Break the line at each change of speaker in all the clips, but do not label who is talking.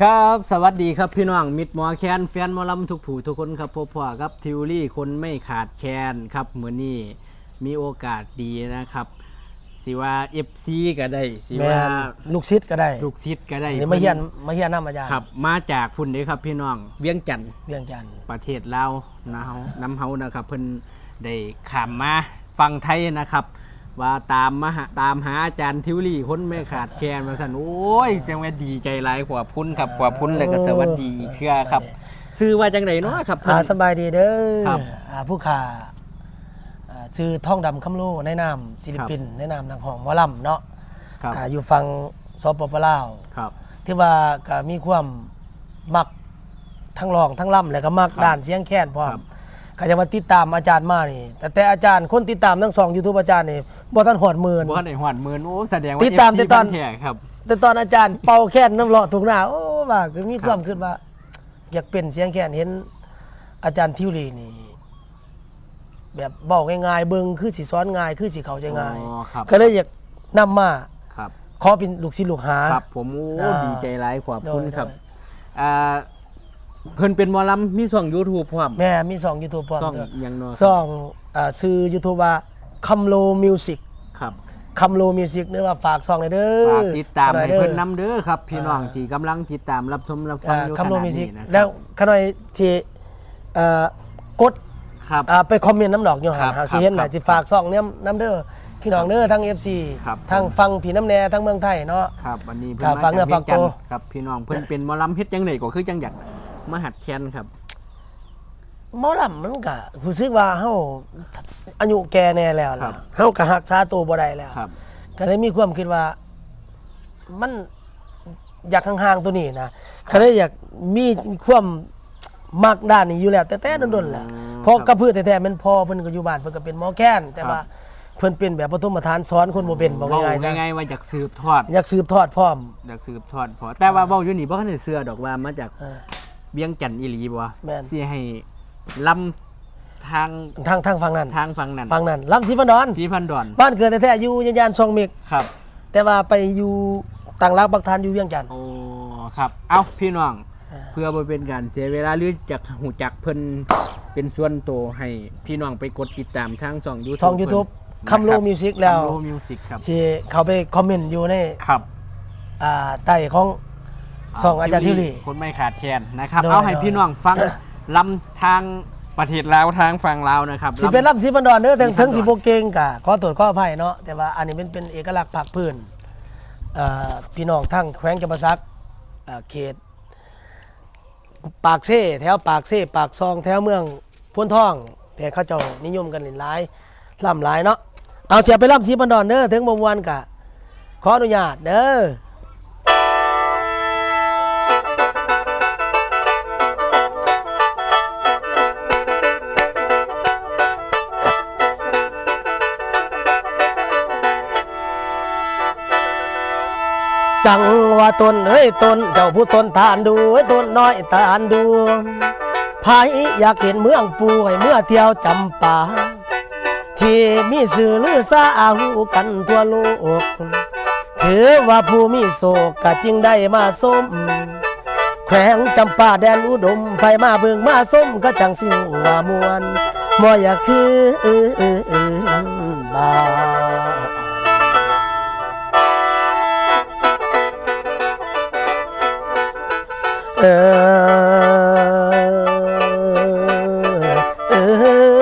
ครับสวัสดีครับพี่น้องมิดหมอแคนแฟนหมอลำทุกผู้ทุกคนครับพบพ่อครับทิวลี่คนไม่ขาดแคนครับเหมือนนี้มีโอกาสดีนะครับ สิว่า FC ก็ได้ สิ
แม่
ว่าน
ลูกชิดก็ได้
ลูกศิษย์ก็ได้
อันนี้มาเฮียนมาเฮียนน้ำอาจารย์
ครับ มาจากพุ่นเด้ครับพี่น้องเวียงจันทน์
เวียงจันทน์
ประเทศลาวนะเฮาน้ำเฮานะครับ เพิ่นได้ขามมาฟังไทยนะครับ ว่าตามมาหาตามหาอาจารย์ทิวลี่คนไม่ขาดแคลนมาสั่นโอ้ยจังว่าดีใจหลายกว่าพุ่นครับกว่าพุ่นแล้วก็สวัสดีอีกเทื่อครับซื้อว่าจังไดเนาะครับเพิ่
อ่านสบายดีเด้อ
ครับ
อ่าผู้ขาอ่าชื่อท่องดำคำโลในนามศิลปินในนามนางหองหมอลำเนาะ
ครับ
อ่าอยู่ฟังสปปลาว
ครับ
ที่ว่าก็มีความมักทั้งร้องทั้งล่ำแล้วก็มัก
ครับ
ด้านเสียงแค้นพร้อ
ครั
ม
บ
ก็จะมาติดตามอาจารย์มานี่ แต่แต่อาจารย์คนติดตามทั้งสองยูทูบอาจารย์นี่บ่ทันหอดหมื่น
บ่ได้หวานหมื่นโอ้แสดงว่า
ติดตาม
FC
แต่ตอน
บ้าแท้ครับ
แต่ตอนอาจารย์เป่าแค้นน้ำเลาะถุงหน้าโอ้ว่าคือมีความคิดว่า อยากเป็นเสียงแค้นเห็น อาจารย์ทิวลีนี่ แบบบอกง่ายๆเบิ่งคือสิสอนง่ายคือสิเข้าใจง่าย
อ๋อครับ
ก็เลยอยากนำมา
ครับ
ขอเป็นลูกศิษย์ลูกหา
ครับผมโอ้
อ่า
ดีใจหลายกว่าพุ่น
โดย
ครับ
โดย
อ่า เพิ่นเป็นหมอลำมีช่อง YouTube พร้อม
แม่มี2 YouTube พร้อม
ช่อง
เด้อ
หยังเนาะ
สองอ่าชื่อ YouTube ว่าคัมโลมิวสิก
ครับ
คัมโลมิวสิกเด้อว่าฝากซองหน่อยเด้อ
ฝากติดตาม
หน่อ
ให้
ยด้อ
เพิ่นนำเด้อครับ พี่น้องที่กำลังติดตามรับชมรับฟัง
อ่า
อยู่ข
คัมโล
ณะ
มิวสิก
นี้นะค
แล้
รั
ว
บ
ขน่อยที่เอ่อกด
ครับ
อ่าไปคอมเมนต์น้ำดอกอยู่หัน
ครับ
หาสิเห็น
ค
ห
รั
น่
บ
อยสิฝากซองเนี่ยน้ำเด้อพี่น้องเด้อทั้ง FC
ครับ
ทั้งฟังพี่น้ำแน่ทั้งเมืองไทยเนาะ
ครับวันนี้เพิ่
ครั
น
บ
มา
ฟังเนื้
จาก
อ
เวียงจันท
ฟัง
น์
ตัว
ครับพี่น้องเพิ่นเป็นหมอลำเฮ็ดจังไดก็คือจังอยาก มาหัดแคนครับ
หมอลำมันก็รู้สึกว่าเฮาอายุแก่แน่แล้ว
ครั
ล่ะ
บ
เฮาก็รักษาตัวบ่ได้แล้ว
ครับ
ก็เลยมีความคิดว่า มันอยากห่างๆตัวนี้นะก็เลยอยากมีความมักด้านนี้อยู่แล้ว แต่แต่ดนๆแหละเพราะกระพือแท้ๆมันพอเพิ่นก็อยู่บ้านเพิ่นก็เป็นหมอแค้นแต่ว่าเพิ่นเป็นแบบปฐมฌานสอนคนบ่เป็นบอก
เว้า
ง่ายๆซะ
ง่ายๆว่าอยากสืบทอด
อยากสืบทอดพร้อม
อยากสืบทอดพอแต่ว่าเว้าอยู่นี่บ่ทันได้เชื่อดอกว่ามาจาก
เออ
เวียงจันทน์อีหลีบ่
แม่น
สิให้ลำทาง
ทางทางฝั่งนั้น
ทางฝั่งนั้น
ฝั่งนั้นลำศรีพันดอน
สีพันดอน
บ้านเกิดแท้ๆอยู่ยานๆซองเมก
ครับ
แต่ว่าไปอยู่ต่างรักบักทานอยู่เวียงจันทน์
โอ้ครับ เอ้าพี่น้องเพื่อบ่เป็นการเสียเวลาหรืออยากหูจักเพิ่นเป็นส่วนตัวให้พี่น้องไปกดติดตามทางช่อง YouTube
ช่อง YouTube คำโลมิวสิกแล้ว
คำโลมิวสิกครับ
สิเขาไปคอมเมนต์อยู่ใน
ครับ
อ่าใต้ของ ซองอาจารย์ทิวลี
คนไม่ขาดแคลนนะครับ
โดย
เอาให้
โดย
พี่น้องฟังลำทางประเทศลาวทางฝั่งลาวนะครับ
สิเป็น
ลำ
ลำสีบันดอนเด้อถึง
ศรีพั
ถึ
น
ง
ดอน
สิบ่เก่งกะขอตรวจข้ออภัยเนาะแต่ว่าอันนี้เป็นเป็นเอกลักษณ์ภาคพื้นอ่าพี่น้องทั้งแขวงจำปาสักอ่าเขต ปากเซ่แถวปากเซ่ปากซองแถวเมืองพ้นท่องแต่เขาเจ้านิยมกันเล่นหลายล่ำหลายเนาะเอาเสียไปล่ำสีบันดอนเด้อถึงบ่มวนกะขออนุญาตเด้อ จังว่าตนเฮ้ยตนเจ้าผู้ตนทานดูเฮ้ยตนน้อยทานดูไผอยากเห็นเมืองปูให้เมื่อเที่ยวจำปาที่มีสื่อลือซาอาหูกันทั่วโลก ถือว่าผู้มีโศกก็จึงได้มาส้ม แขวงจำปาแดนอุดมไปมาเบิ่งมาส้มก็จังสิว่ามวนบ่อยากคือบ้านเออเออ เออเออ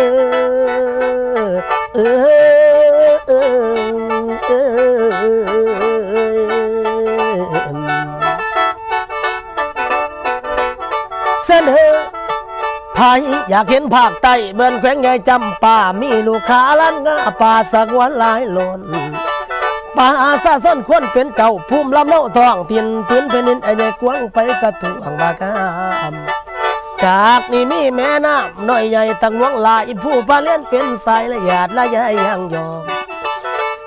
เสนอไผอยากเห็นภาคใต้เบือนแขวงไงจำป่ามีลูกค้าล้านงาป่าสักวันหลายหล่น ป่าอาซาซ่อนควรเป็นเจ้าภูมิลำเนาท้องถิ่นพื้นแผ่นดินไอ้ใหญ่กว้างไปกระทุ่งบากามจากนี่มีแม่น้ำน้อยใหญ่ตั้งหลวงหลายผู้พาเล่นเป็นสายละหยาดละยายยังยอม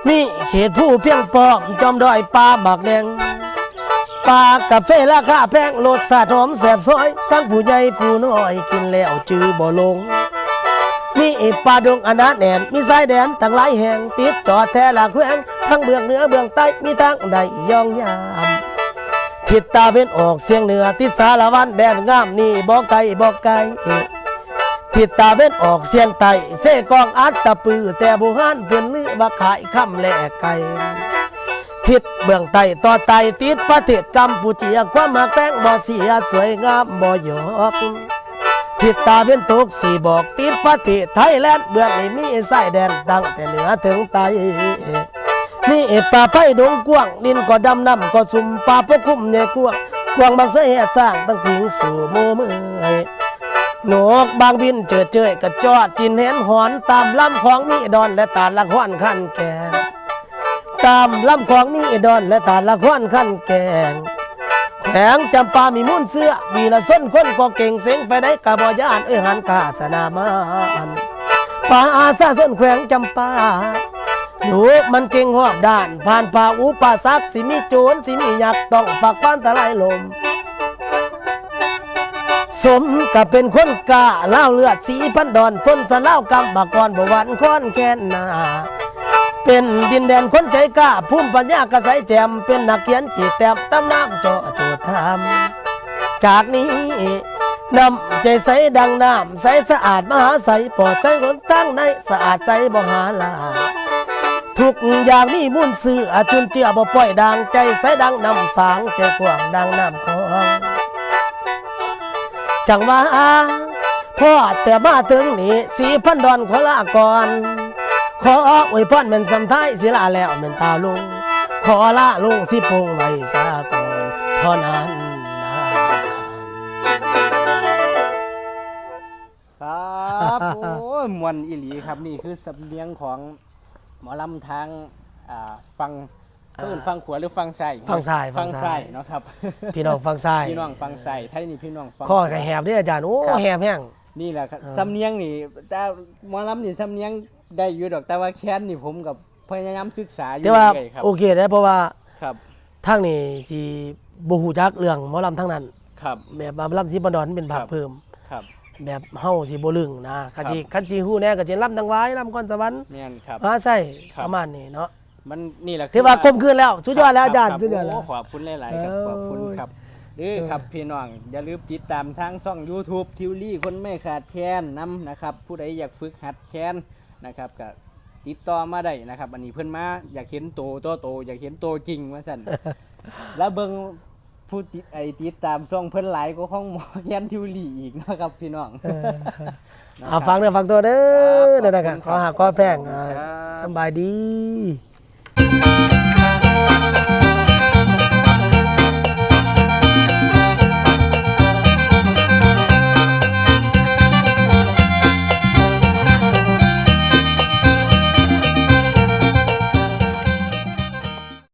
มีเขตผู้เพียงปอมจอมดอยป่าบักแดงปลากาเฟราคาแพงรสาติหอมแสบซอย ทั้งผู้ใหญ่ผู้น้อยกินแล้วจือบ่ลง มีป่าดงอนาแนนมีสายแดนตั้งหลายแห่งติดจอแท้หลักแขวงทั้งเบื้องเหนือเบื้องใต้มีทั้งใดย่องยามทิศตาเว้นออกเสียงเหนือทิศสารวันแดนงามนี่บ่ไกลบ่ไกลทิศตาเว้นออกเสียงใต้เสกองอัตตะปือแต่บุหานเพิ่อนลือว่าขายคำแหลกไก่ทิศเบื้องใต้ต่อใต้ติดประเทศกัมพูชีความมาแป้งบ่เสียสวยงามบ่หยอก ทิศตาเว้นตกสี่บอกติดประเทศไทยแลนด์เบื้องนี้มีสายแดนตั้งแต่เหนือถึงใต้มีเอป่าไผ่ดงกว้างดินก็ดำน้ำก็สุ่มป่าปกคลุมเนี่ยกว้างกว้างบางเสเหตุสร้างตั้งสิงสู่โมมือหนกบางบินเจอเจยกระจอดจินเห็นหอนตามลำของมีดอนและตาละครขั้นแกงตามลำของมีดอนและตาละครขั้นแกง แขงจำปามีมุ่นเสื้อวีละส้นคนก็เก่งเสียงไฟได้กะบอยานเอ้ยหันกาสนามานป่าอาซาส้นแขวงจำปาหนูมันเก่งหอบด้าน ผ่านป่าอุปาสักสิมีโจรสิมียักต้องฝักป้านตะไลลม สมกับเป็นคนกาเล่าเลือดสีพันดอนส้นสะเล่ากำบากรบวันค้อนแค้นนา เป็นดินแดนคนใจกล้าภูมิปัญญากระใสแจม เป็นนักเขียนขีดแต้มตำน้ำเจาะโจทำจากนี้นำใจใสดังน้ำใสสะอาดมหาใสปลอดใสคนตั้งในสะอาดใจบ่หาลาทุกอย่างมีมุ่นซื้ออาจุนเจือบ่ปล่อยดังใจใสดังน้ำสางใจกว้างดังน้ำคลองจังว่าพ่อแต่มาถึงนี่สีพันดอนขอลาก่อน ขออวยพรเป็นสำท้ายสิลาแล้วเป็นตาลุง ขอลาลุงสิปรุงไว้สาก่อนเท่านั้นนะ
ครับโอ้ยมวนอีหลีครับนี่คือสำเนียงของหมอลำทางอ่าฟังเพิ่นฟังขวาหรือฟังใส่
ฟังซ้ายฟั
ฟั
ง
ง
ซ้า
ใส่
ย
เนาะครับ
พี่น้องฟังซ้าย
พี่น้องฟังใส่ไทยนี่พี่น้องฟัง
ข้อไก่แหบเด้วยอาจารย์โอ้
ครับ
แหบแห้ง
นี่แหละครับ
เออ
สำเนียงนี่แต่หมอลำนี่สำเนียง ได้อยู่ดอกแต่ว่าแค้นนี่ผมกับพยายามศึกษาอยู่
แต่ว่า
เรื่อยๆครับ
โอเคได้เพราะว่า
ครับ
ทางนี่สิบ่ฮู้จักเรื่องหมอลำทั้งนั้น
ครับ
แบบว่าลำสีบันดอนเป็นภาค
ครับ
เพิ่ม
ครับ
แบบเฮาสิบ่ลึงนะคันสิคันสิฮู้แน่ก็สิลำดังไว้ลำก่อนสวรรค์
แม่นครับ
หาใส่
ครับ
ประมาณนี้เนาะ
มันนี่แหละ
ถือว่ากลมคืนแล้วสุดยอดแล้วอาจารย์
คบ
สุดยอดแล้ว
โขอบคุณหลายๆครับ
เอ้ย
ขอบคุณครับเด้อครับพี่น้องอย่าลืมติดตามทางช่อง YouTube ทิวลี่คนไม่ขาดแค้นนํนะครับ ผู้ใดอยากฝึกหัดแค้น นะครับก็ติดต่อมาได้นะครับอันนี้เพิ่นมาอยากเห็นโตโตโตอยากเห็นโตจริงว่าซั่น แล้วเบิ่งผู้ติดไอติดตามช่องเพิ่นหลายก็ของหมอแค้นทิวลี่อีกนะครับพี่น้อง
อ่าฟังเด้อฟังตัวเด้อ
ครับ
เด้อนะครับ
ข
ข
อบคุณครับ
อหักขอแพงอ่า
ครับ
สำบายดี